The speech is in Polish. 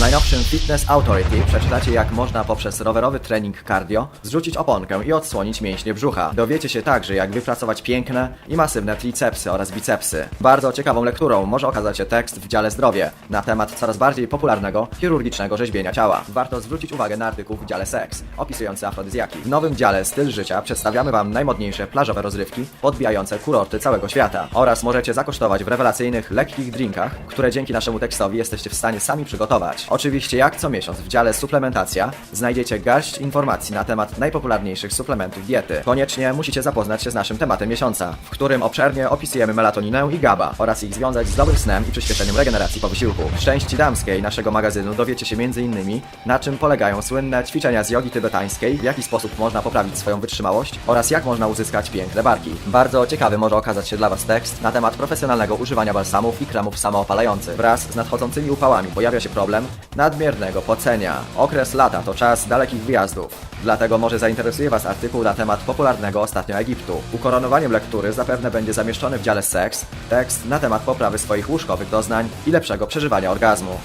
najnowszym Fitness Authority przeczytacie jak można poprzez rowerowy trening cardio zrzucić oponkę i odsłonić mięśnie brzucha. Dowiecie się także jak wypracować piękne i masywne tricepsy oraz bicepsy. Bardzo ciekawą lekturą może okazać się tekst w dziale zdrowie na temat coraz bardziej popularnego chirurgicznego rzeźbienia ciała. Warto zwrócić uwagę na artykuł w dziale seks opisujący afrodyzjaki. W nowym dziale styl życia przedstawiamy Wam najmodniejsze plażowe rozrywki podbijające kurorty całego świata oraz możecie zakosztować w rewelacyjnych, lekkich drinkach, które dzięki naszemu tekstowi jesteście w stanie sami przygotować. Oczywiście jak co miesiąc w dziale suplementacja znajdziecie garść informacji na temat najpopularniejszych suplementów diety. Koniecznie musicie zapoznać się z naszym tematem miesiąca, w którym obszernie opisujemy melatoninę i GABA oraz ich związać z dobrym snem i przyspieszeniem regeneracji po wysiłku. W części damskiej naszego magazynu dowiecie się m.in. na czym polegają słynne ćwiczenia z jogi tybetańskiej, w jaki sposób można poprawić swoją wytrzymałość oraz jak można uzyskać piękne barki. Bardzo ciekawy może okazać się dla Was tekst na temat profesjonalnego używania balsamów i kremów samoopalających. Wraz z nadchodzącymi upałami pojawia się problem nadmiernego pocenia. Okres lata to czas dalekich wyjazdów. Dlatego może zainteresuje Was artykuł na temat popularnego ostatnio Egiptu. Ukoronowaniem lektury zapewne będzie zamieszczony w dziale seks tekst na temat poprawy swoich łóżkowych doznań i lepszego przeżywania orgazmu.